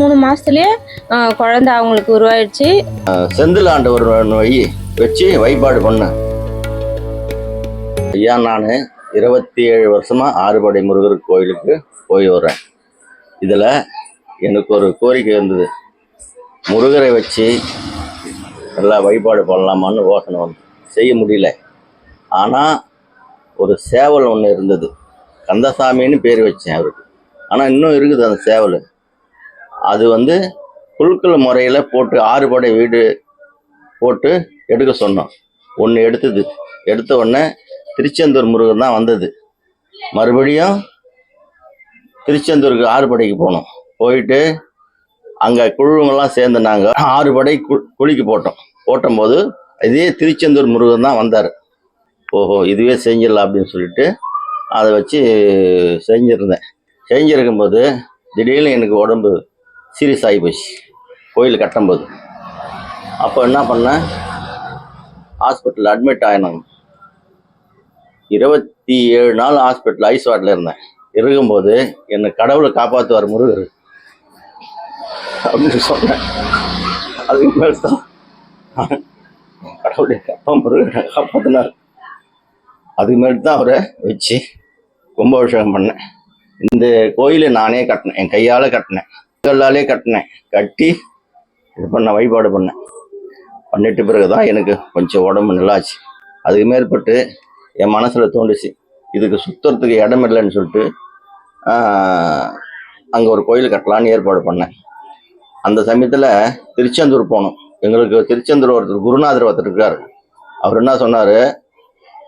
மூணு மாசத்துலயே குழந்தை அவங்களுக்கு உருவாயிடுச்சு. செந்தில் ஆண்டவர் நோய் வச்சு வழிபாடு பண்ணேன் ஐயா நான் இருபத்தி ஏழு வருஷமா ஆறுபடை முருகர் கோயிலுக்கு போய் வர்றேன். இதில் எனக்கு ஒரு கோரிக்கை இருந்தது. முருகரை வச்சு நல்லா வழிபாடு பண்ணலாமான்னு யோசனை வந்து. செய்ய முடியல. ஆனால் ஒரு சேவல் ஒன்று இருந்தது. கந்தசாமின்னு பேர் வச்சேன் அவருக்கு. ஆனால் இன்னும் இருக்குது அந்த சேவல். அது வந்து குழுக்கள் முறையில் போட்டு ஆறுபடை வீடு போட்டு எடுக்க சொன்னோம். ஒன்று எடுத்தது. எடுத்த உடனே திருச்செந்தூர் முருகன் தான் வந்தது. மறுபடியும் திருச்செந்தூருக்கு ஆறுபடைக்கு போனோம். போயிட்டு அங்கே குழுவங்கள்லாம் சேர்ந்து நாங்கள் ஆறுபடை கு குழிக்கு போட்டோம். போட்டபோது இதே திருச்செந்தூர் முருகன் தான் வந்தார். ஓஹோ இதுவே செஞ்சிடலாம் அப்படின்னு சொல்லிட்டு அதை வச்சு செஞ்சுருந்தேன். செஞ்சுருக்கும்போது திடீர்னு எனக்கு உடம்பு சீரியஸ் ஆகி போச்சு. கோயில் கட்டும்போது. அப்போ என்ன பண்ணேன் ஹாஸ்பிட்டலில் அட்மிட் ஆகினாங்க இருபத்தி ஏழு நாள் ஹாஸ்பிட்டல் ஐஸ் வார்டில் இருந்தேன். இருக்கும்போது என்னை கடவுளை காப்பாற்றுவார் முருகர். அப்படின்னு சொன்னேன். அதுக்கு மேல் தான் கடவுளை அப்பா முருகனை காப்பாற்றினார் அதுக்கு மேல் தான் அவரை வச்சு கும்பாபிஷேகம் பண்ணேன். இந்த கோயிலை நானே கட்டினேன். என் கையால் கட்டினேன். கல்லாலே கட்டினேன். கட்டி இது பண்ண வழிபாடு பண்ணேன். பண்ணிட்டு பிறகு தான் எனக்கு கொஞ்சம் உடம்பு நல்லாச்சு. அதுக்கு மேற்பட்டு என் மனசில் தோண்டுச்சு இதுக்கு சுத்தறதுக்கு இடம் இல்லைன்னு சொல்லிட்டு அங்கே ஒரு கோயில் கட்டலான்னு ஏற்பாடு பண்ணேன். அந்த சமயத்தில் திருச்செந்தூர் போனோம். எங்களுக்கு திருச்செந்தூர் ஒருத்தர் குருநாதர் ஒருத்தர் இருக்கார். அவர் என்ன சொன்னார்?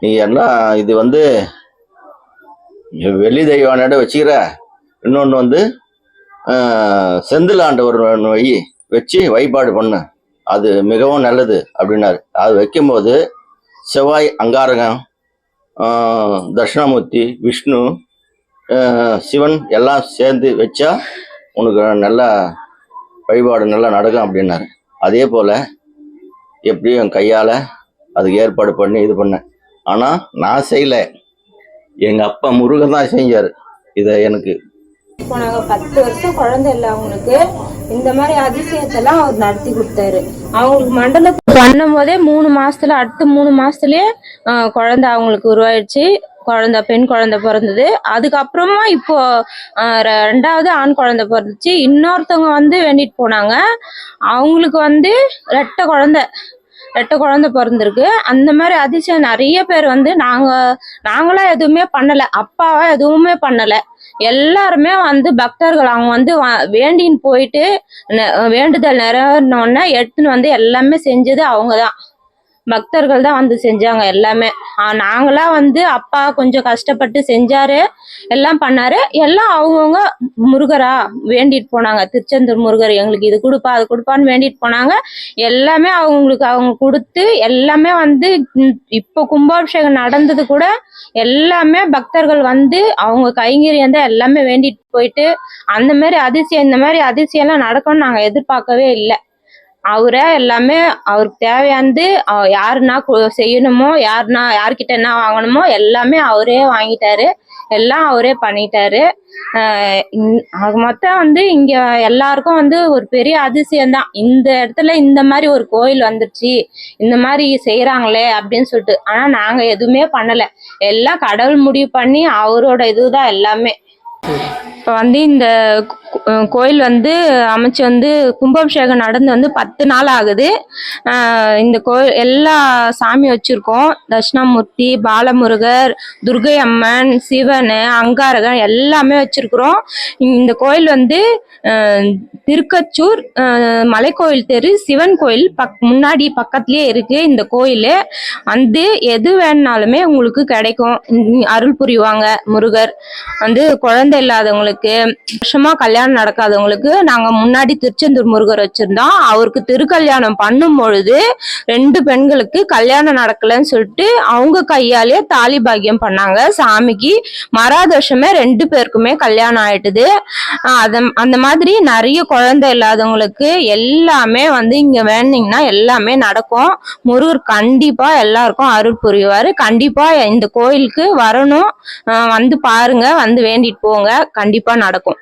நீ எல்லாம் இது வந்து வெளி தெய்வானோட வச்சுக்கிற. இன்னொன்று வந்து செந்தில் ஆண்டவர் வை வச்சு வழிபாடு பண்ணு. அது மிகவும் நல்லது அப்படின்னாரு. அது வைக்கும்போது செவ்வாய் அங்காரகம் தட்சிணாமூர்த்தி விஷ்ணு சிவன் எல்லாம் சேர்ந்து வச்சா உனக்கு நல்லா வழிபாடு நல்லா நடக்கும் அப்படின்னாரு. அதே போல் எப்படியும் என் கையால் அதுக்கு ஏற்பாடு பண்ணி இது பண்ணேன். ஆனால் நான் செய்யலை. எங்கள் அப்பா முருகன் தான் செஞ்சார். இதை எனக்கு போனாங்க பத்து வருஷம் குழந்தை இல்லை அவங்களுக்கு. இந்த மாதிரி அதிசயத்தெல்லாம் அவர் நடத்தி கொடுத்தாரு. அவங்களுக்கு மண்டல பண்ணும் போதே மூணு மாசத்துல அடுத்த மூணு மாசத்துலயே ஆஹ், குழந்தை அவங்களுக்கு உருவாயிடுச்சு. குழந்தை பெண் குழந்தை பிறந்தது. அதுக்கப்புறமா இப்போ ரெண்டாவது ஆண் குழந்தை பிறந்துச்சு. இன்னொருத்தவங்க வந்து வேண்டிட்டு போனாங்க. அவங்களுக்கு வந்து ரெட்டை குழந்தை. ரெட்டை குழந்தை பிறந்திருக்கு. அந்த மாதிரி அதிசயம் நிறைய பேர் வந்து நாங்க நாங்களாம் எதுவுமே பண்ணல. அப்பாவா எதுவுமே பண்ணல. எல்லாருமே வந்து பக்தர்கள். அவங்க வந்து வேண்டின்னு போயிட்டு வேண்டுதல் நிறைவேறின உடனே எடுத்துன்னு வந்து எல்லாமே செஞ்சது அவங்க தான் பக்தர்கள் தான் வந்து செஞ்சாங்க எல்லாமே. நாங்களாம் நாங்களா வந்து அப்பா கொஞ்சம் கஷ்டப்பட்டு செஞ்சாரு எல்லாம் பண்ணாரு. எல்லாம் அவங்கவுங்க முருகரா வேண்டிட்டு போனாங்க. திருச்செந்தூர் முருகர் எங்களுக்கு இது கொடுப்பா அது கொடுப்பான்னு வேண்டிட்டு போனாங்க. எல்லாமே அவங்களுக்கு அவங்க கொடுத்து எல்லாமே வந்து இப்போ கும்பாபிஷேகம் நடந்தது கூட எல்லாமே பக்தர்கள் வந்து அவங்க கைங்கரியம் தான் எல்லாமே வேண்டிட்டு போயிட்டு அந்த மாதிரி அதிசயம் இந்த மாதிரி அதிசயம்லாம் நடக்கும்னு நாங்கள் எதிர்பார்க்கவே இல்லை. அவரே எல்லாமே அவருக்கு தேவையானது யாருன்னா செய்யணுமோ யாருன்னா யார்கிட்ட என்ன வாங்கணுமோ எல்லாமே அவரே வாங்கிட்டாரு. எல்லாம் அவரே பண்ணிட்டாரு. ஆக மொத்தம் வந்து இங்க எல்லாருக்கும் வந்து ஒரு பெரிய அதிசயம் தான் இந்த இடத்துல இந்த மாதிரி ஒரு கோயில் வந்துருச்சு இந்த மாதிரி செய்யறாங்களே அப்படின்னு சொல்லிட்டு. ஆனா நாங்க எதுவுமே பண்ணல. எல்லாம் கடவுள் முடிவு பண்ணி அவரோட இதுதான் எல்லாமே. இப்போ வந்து இந்த கோயில் வந்து அமைச்சு வந்து கும்பாபிஷேகம் நடந்து வந்து பத்து நாள் ஆகுது. இந்த கோயில் எல்லா சாமி வச்சுருக்கோம். தட்சிணாமூர்த்தி பாலமுருகர் துர்கை அம்மன் சிவன் அங்காரகன் எல்லாமே வச்சுருக்குறோம். இந்த கோயில் வந்து திருக்கச்சூர் மலைக்கோயில் தெரு சிவன் கோயில் பக் முன்னாடி பக்கத்துலேயே இருக்குது இந்த கோயில். வந்து எது வேணுனாலுமே உங்களுக்கு கிடைக்கும். அருள் புரிவாங்க முருகர். வந்து குழந்தை இல்லாதவங்களுக்கு வருஷமாக கல்யாணம் கல்யாணம் நடக்காதவங்களுக்கு நாங்க முன்னாடி திருச்செந்தூர் முருகர் வச்சிருந்தோம். அவருக்கு திருக்கல்யாணம் பண்ணும் பொழுது ரெண்டு பெண்களுக்கு கல்யாணம் நடக்கலைன்னு சொல்லிட்டு அவங்க கையாலேயே தாலி பாக்கியம் பண்ணாங்க. சாமிக்கு மராதோஷமே ரெண்டு பேருக்குமே கல்யாணம் ஆயிட்டுது. அத அந்த மாதிரி நிறைய குழந்தை இல்லாதவங்களுக்கு எல்லாமே வந்து இங்க வேணுனீங்கன்னா எல்லாமே நடக்கும். முருகர் கண்டிப்பா எல்லாருக்கும் அருள் புரிவாரு. கண்டிப்பா இந்த கோயிலுக்கு வரணும். வந்து பாருங்க வந்து வேண்டிட்டு போங்க. கண்டிப்பா நடக்கும்.